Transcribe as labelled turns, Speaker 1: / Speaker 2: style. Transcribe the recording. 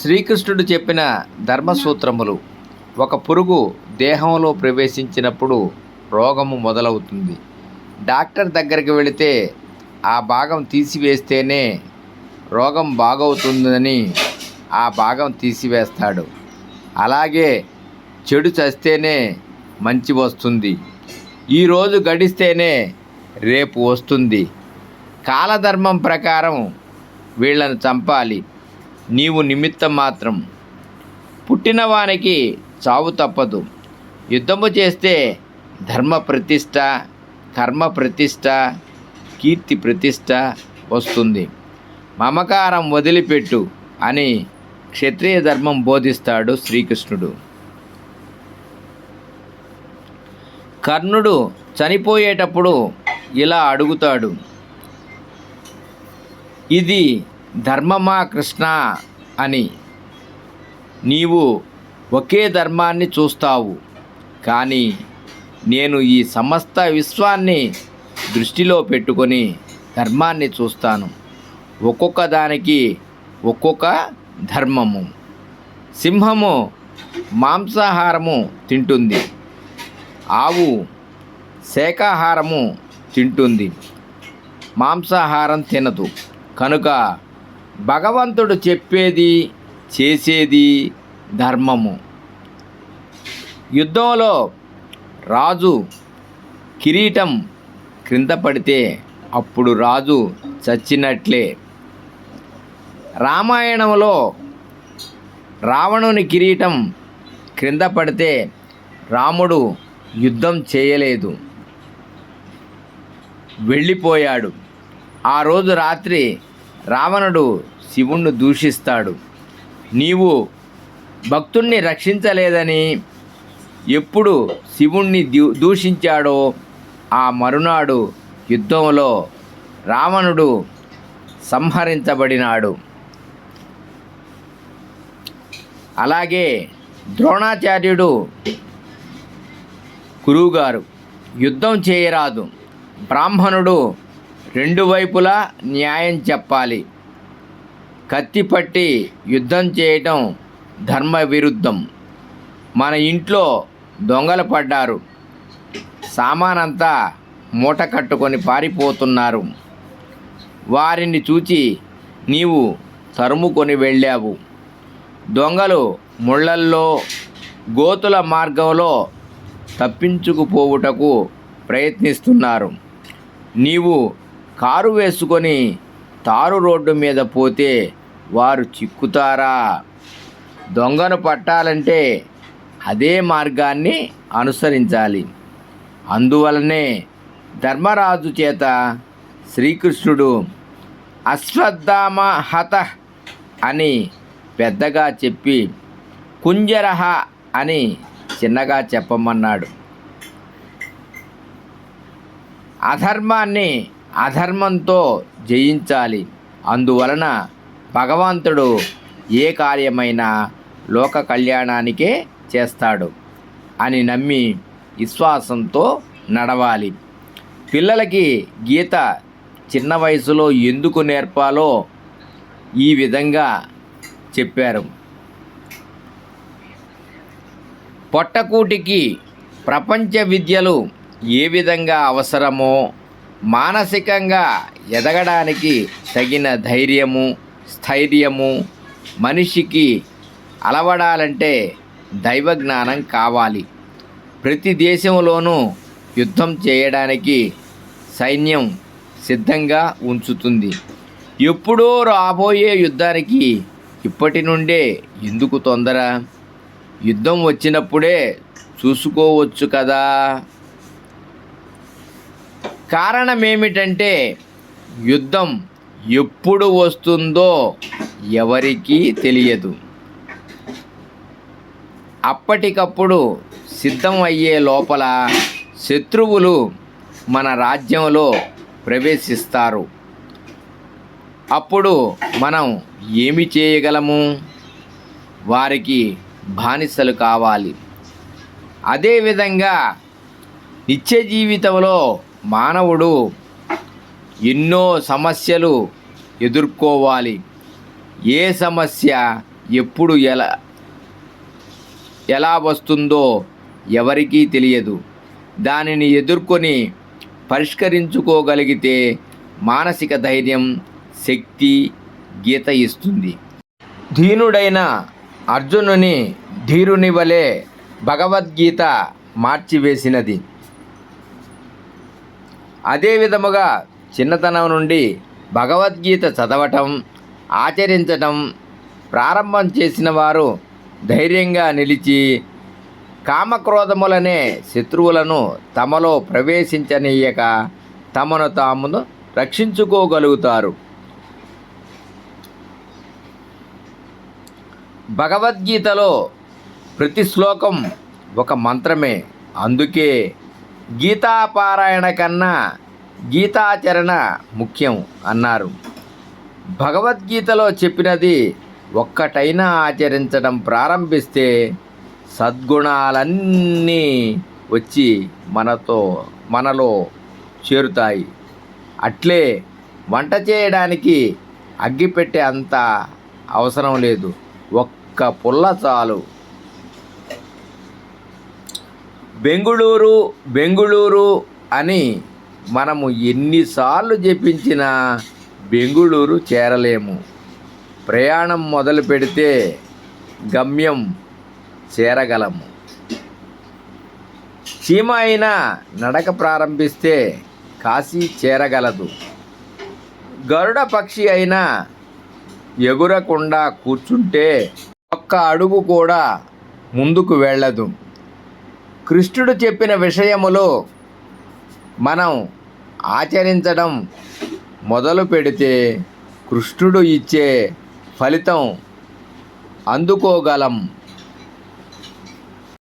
Speaker 1: శ్రీకృష్ణుడు చెప్పిన ధర్మసూత్రములు. ఒక పురుగు దేహంలో ప్రవేశించినప్పుడు రోగము మొదలవుతుంది. డాక్టర్ దగ్గరికి వెళితే ఆ భాగం తీసివేస్తేనే రోగం బాగవుతుందని ఆ భాగం తీసివేస్తాడు. అలాగే చెడు చస్తేనే మంచి వస్తుంది. ఈరోజు గడిస్తేనే రేపు వస్తుంది. కాలధర్మం ప్రకారం వీళ్ళను చంపాలి. నీవు నిమిత్తం మాత్రం. పుట్టినవానికి చావు తప్పదు. యుద్ధము చేస్తే ధర్మ ప్రతిష్ట కర్మ ప్రతిష్ట కీర్తి ప్రతిష్ట వస్తుంది. మమకారం వదిలిపెట్టు అని క్షత్రియ ధర్మం బోధిస్తాడు శ్రీకృష్ణుడు. కర్ణుడు చనిపోయేటప్పుడు ఇలా అడుగుతాడు. ఇది ధర్మమా కృష్ణ అని. నీవు ఒకే ధర్మాన్ని చూస్తావు. కానీ నేను ఈ సమస్త విశ్వాన్ని దృష్టిలో పెట్టుకొని ధర్మాన్ని చూస్తాను. ఒక్కొక్క దానికి ఒక్కొక్క ధర్మము. సింహము మాంసాహారము తింటుంది. ఆవు శాకాహారము తింటుంది. మాంసాహారం తినదు. కనుక భగవంతుడు చెప్పేది చేసేది ధర్మము. యుద్ధంలో రాజు కిరీటం క్రింద పడితే అప్పుడు రాజు చచ్చినట్లే. రామాయణంలో రావణుని కిరీటం క్రింద పడితే రాముడు యుద్ధం చేయలేదు. వెళ్ళిపోయాడు. ఆ రోజు రాత్రి రావణుడు శివుణ్ణి దూషిస్తాడు. నీవు భక్తుణ్ణి రక్షించలేదని ఎప్పుడు శివుణ్ణి దూ- దూషించాడో ఆ మరునాడు యుద్ధంలో రావణుడు సంహరించబడినాడు. అలాగే ద్రోణాచార్యుడు గురువుగారు యుద్ధం చేయరాదు. బ్రాహ్మణుడు రెండు వైపులా న్యాయం చెప్పాలి. కత్తి పట్టి యుద్ధం చేయటం ధర్మ విరుద్ధం మన ఇంట్లో దొంగలు పడ్డారు. సామానంతా మూట కట్టుకొని పారిపోతున్నారు. వారిని చూచి నీవు తరుముకొని వెళ్ళావు. దొంగలు ముళ్ళల్లో గోతుల మార్గంలో తప్పించుకుపోవుటకు ప్రయత్నిస్తున్నారు. నీవు కారు వేసుకొని తారు రోడ్డు మీద పోతే వారు చిక్కుతారా? దొంగను పట్టాలంటే అదే మార్గాన్ని అనుసరించాలి. అందువలనే ధర్మరాజు చేత శ్రీకృష్ణుడు అశ్వత్థామ హత అని పెద్దగా చెప్పి కుంజరహ అని చిన్నగా చెప్పమన్నాడు. అధర్మాన్ని అధర్మంతో జయించాలి. అందువలన భగవంతుడు ఏ కార్యమైనా లోక కళ్యాణానికే చేస్తాడు అని నమ్మి విశ్వాసంతో నడవాలి. పిల్లలకి గీత చిన్న వయసులో ఎందుకు నేర్పాలో ఈ విధంగా చెప్పారు. పొట్టకూటికి ప్రపంచ విద్యలు ఏ విధంగా అవసరమో మానసికంగా ఎదగడానికి తగిన ధైర్యము స్థైర్యము మనిషికి అలవడాలంటే దైవ జ్ఞానం కావాలి. ప్రతి దేశంలోనూ యుద్ధం చేయడానికి సైన్యం సిద్ధంగా ఉంచుతుంది. ఎప్పుడో రాబోయే యుద్ధానికి ఇప్పటి నుండే ఎందుకు తొందర? యుద్ధం వచ్చినప్పుడే చూసుకోవచ్చు కదా. కారణం ఏమిటంటే యుద్ధం ఎప్పుడు వస్తుందో ఎవరికీ తెలియదు. అప్పటికప్పుడు సిద్ధం అయ్యే లోపల శత్రువులు మన రాజ్యంలో ప్రవేశిస్తారు. అప్పుడు మనం ఏమి చేయగలము? వారికి బానిసలు కావాలి. అదేవిధంగా నిత్య జీవితంలో మానవుడు ఎన్నో సమస్యలు ఎదుర్కోవాలి. ఏ సమస్య ఎప్పుడు ఎలా ఎలా వస్తుందో ఎవరికీ తెలియదు. దానిని ఎదుర్కొని పరిష్కరించుకోగలిగితే మానసిక ధైర్యం శక్తి గీత ఇస్తుంది. ధీనుడైన అర్జునుని ధీరుని వలె భగవద్గీత మార్చివేసినది. అదే విధముగా చిన్నతనం నుండి భగవద్గీత చదవటం ఆచరించటం ప్రారంభం చేసిన వారు ధైర్యంగా నిలిచి కామక్రోధములనే శత్రువులను తమలో ప్రవేశించనీయక తమను తామును రక్షించుకోగలుగుతారు. భగవద్గీతలో ప్రతి శ్లోకం ఒక మంత్రమే. అందుకే గీతాపారాయణ కన్నా గీతాచరణ ముఖ్యం అన్నారు. భగవద్గీతలో చెప్పినది ఒక్కటైనా ఆచరించడం ప్రారంభిస్తే సద్గుణాలన్నీ వచ్చి మనతో మనలో చేరుతాయి. అట్లే వంట చేయడానికి అగ్గిపెట్టే అంత అవసరం లేదు. ఒక్క పుల్ల చాలు. బెంగుళూరు బెంగుళూరు అని మనము ఎన్నిసార్లు జపించినా బెంగుళూరు చేరలేము. ప్రయాణం మొదలు పెడితే గమ్యం చేరగలము. చీమ అయినా నడక ప్రారంభిస్తే కాశీ చేరగలదు. గరుడ పక్షి అయినా ఎగురకుండా కూర్చుంటే ఒక్క అడుగు కూడా ముందుకు వెళ్ళదు. కృష్ణుడు చెప్పిన విషయములో మనం ఆచరించడం మొదలు పెడితే కృష్ణుడు ఇచ్చే ఫలితం అందుకోగలం.